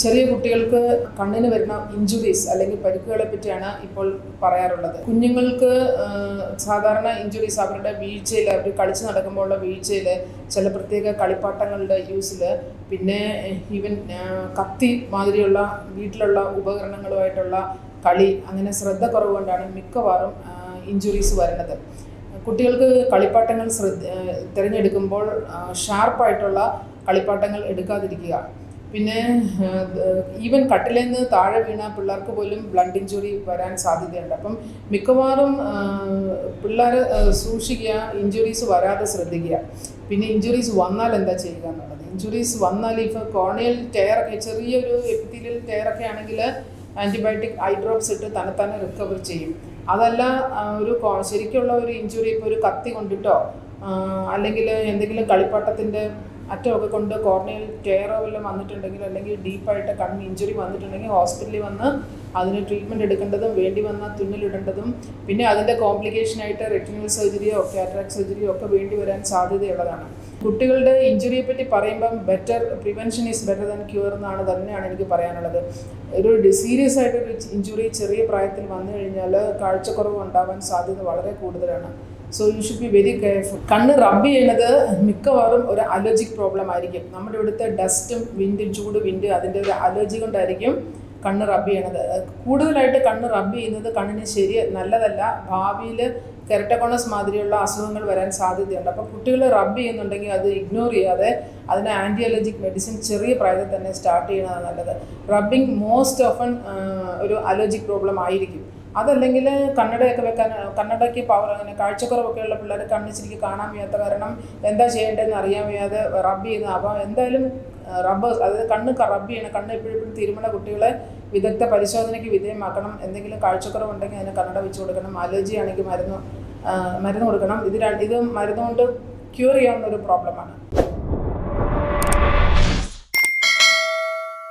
ചെറിയ കുട്ടികൾക്ക് കണ്ണിന് വരുന്ന ഇഞ്ചുറീസ് അല്ലെങ്കിൽ പരിക്കുകളെ പറ്റിയാണ് ഇപ്പോൾ പറയാറുള്ളത്. കുഞ്ഞുങ്ങൾക്ക് സാധാരണ ഇഞ്ചുറീസ് അവരുടെ വീഴ്ചയിൽ അവർ കളിച്ച് നടക്കുമ്പോഴുള്ള വീഴ്ചയിൽ ചില പ്രത്യേക കളിപ്പാട്ടങ്ങളുടെ യൂസിൽ പിന്നെ ഈവൻ കത്തി മാതിരിയുള്ള വീട്ടിലുള്ള ഉപകരണങ്ങളുമായിട്ടുള്ള കളി അങ്ങനെ ശ്രദ്ധ കുറവ് കൊണ്ടാണ് മിക്കവാറും ഇഞ്ചുറീസ് വരുന്നത്. കുട്ടികൾക്ക് കളിപ്പാട്ടങ്ങൾ ശ്രദ്ധ തിരഞ്ഞെടുക്കുമ്പോൾ ഷാർപ്പായിട്ടുള്ള കളിപ്പാട്ടങ്ങൾ എടുക്കാതിരിക്കുക. പിന്നെ ഈവൻ കട്ടിൽ നിന്ന് താഴെ വീണ പിള്ളേർക്ക് പോലും ബ്ലഡ് ഇഞ്ചുറി വരാൻ സാധ്യതയുണ്ട്. അപ്പം മിക്കവാറും പിള്ളേർ സൂക്ഷിക്കുക ഇഞ്ചുറീസ് വരാതെ ശ്രദ്ധിക്കുക. പിന്നെ ഇഞ്ചുറീസ് വന്നാൽ എന്താ ചെയ്യുക എന്നുള്ളത്. ഇഞ്ചുറീസ് വന്നാൽ ഇപ്പോൾ കോർണിയൽ ടയറൊക്കെ ചെറിയൊരു എപ്പിത്തീലിയൽ ടയറൊക്കെ ആണെങ്കിൽ ആന്റിബയോട്ടിക് ഐ ഡ്രോപ്സ് ഇട്ട് തന്നെത്താനെ റിക്കവർ ചെയ്യും. അതല്ല ഒരു ശരിക്കുള്ള ഒരു ഇഞ്ചുറി ഇപ്പോൾ ഒരു കത്തി കൊണ്ടിട്ടോ അല്ലെങ്കിൽ എന്തെങ്കിലും കളിപ്പാട്ടത്തിന്റെ അറ്റമൊക്കെ കൊണ്ട് കോർണിയൽ ടെയറോ വല്ലതും വന്നിട്ടുണ്ടെങ്കിൽ അല്ലെങ്കിൽ ഡീപ്പായിട്ട് കണ്ണ് ഇഞ്ചുറി വന്നിട്ടുണ്ടെങ്കിൽ ഹോസ്പിറ്റലിൽ വന്ന് അതിന് ട്രീറ്റ്മെന്റ് എടുക്കേണ്ടതും വേണ്ടി വന്നാൽ തുന്നലിടേണ്ടതും പിന്നെ അതിന്റെ കോംപ്ലിക്കേഷനായിട്ട് റെറ്റിനൽ സർജറിയോ കാറ്ററാക്ട് സർജറിയോ ഒക്കെ വേണ്ടി വരാൻ സാധ്യതയുള്ളതാണ്. കുട്ടികളുടെ ഇഞ്ചുറിയെ പറ്റി പറയുമ്പം better prevention is better than cure എന്നാണ് തന്നെയാണ് എനിക്ക് പറയാനുള്ളത്. ഒരു സീരിയസ് ആയിട്ടൊരു ഇഞ്ചുറി ചെറിയ പ്രായത്തിൽ വന്നു കഴിഞ്ഞാൽ കാഴ്ചക്കുറവ് ഉണ്ടാവാൻ സാധ്യത വളരെ കൂടുതലാണ്. So you should be very careful കണ്ണ് റബ്ബ് ചെയ്യുന്നത് മിക്കവാറും ഒരു അലർജിക് പ്രോബ്ലം ആയിരിക്കും. നമ്മുടെ ഇവിടുത്തെ ഡസ്റ്റും വിൻഡ് ചൂട് വിൻഡ് അതിന്റെ ഒരു അലർജി കൊണ്ടായിരിക്കും കണ്ണ് റബ്ബ് ചെയ്യണത്. കൂടുതലായിട്ട് കണ്ണ് റബ്ബ് ചെയ്യുന്നത് കണ്ണിന് ശരി നല്ലതല്ല. ഭാവിയിൽ കെരട്ടക്കോണസ് മാതിരിയുള്ള അസുഖങ്ങൾ വരാൻ സാധ്യതയുണ്ട്. അപ്പോൾ കുട്ടികൾ റബ്ബ് ചെയ്യുന്നുണ്ടെങ്കിൽ അത് ഇഗ്നോർ ചെയ്യാതെ അതിന് ആന്റി അലർജിക് മെഡിസിൻ ചെറിയ പ്രായത്തിൽ തന്നെ സ്റ്റാർട്ട് ചെയ്യുന്നതാണ് നല്ലത്. റബ്ബിങ് മോസ്റ്റ് ഓഫൺ ഒരു അലർജിക് പ്രോബ്ലം ആയിരിക്കും. അതല്ലെങ്കിൽ കണ്ണടയൊക്കെ വെക്കാൻ കണ്ണടയ്ക്ക് പവർ അങ്ങനെ കാഴ്ചക്കുറവൊക്കെ ഉള്ള പിള്ളേർ കണ്ണിച്ചിരിക്ക് കാണാൻ വയ്യാത്ത കാരണം എന്താ ചെയ്യേണ്ടതെന്ന് അറിയാൻ വയ്യാതെ റബ്ബ് ചെയ്യുന്ന അപ്പോൾ എന്തായാലും റബ്ബ് അതായത് കണ്ണ് റബ്ബ് ചെയ്യണം. കണ്ണ് എപ്പോഴും തിരുമണ കുട്ടികളെ വിദഗ്ധ പരിശോധനയ്ക്ക് വിധേയമാക്കണം. എന്തെങ്കിലും കാഴ്ചക്കുറവുണ്ടെങ്കിൽ അതിന് കണ്ണട വെച്ച് കൊടുക്കണം. അലർജി ആണെങ്കിൽ മരുന്ന് മരുന്ന് കൊടുക്കണം. ഇത് ഇത് മരുന്ന് കൊണ്ട് ക്യൂർ ചെയ്യാവുന്ന ഒരു പ്രോബ്ലമാണ്